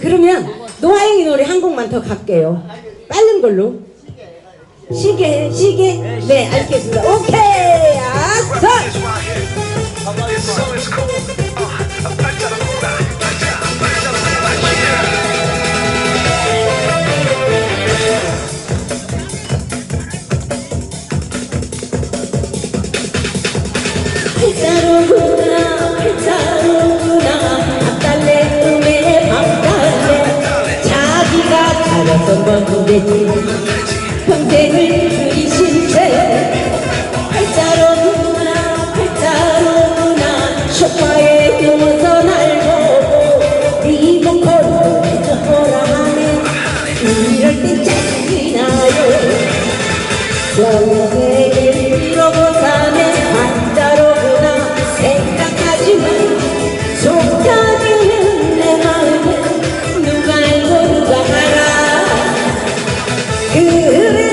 그러면 노아영이 노래 한 곡만 더 갈게요. 빠른 걸로. 시계 시계 네 알겠습니다. 오케이 아싸. 그 어떤 건데지 평생을 주이신데 팔자로 누나 팔자로 누나 쇼파에 누워서 날 보고 네 목걸이도 잊어버라네. 이럴 땐 짜증이 나요. 평생을 빌어보자 Here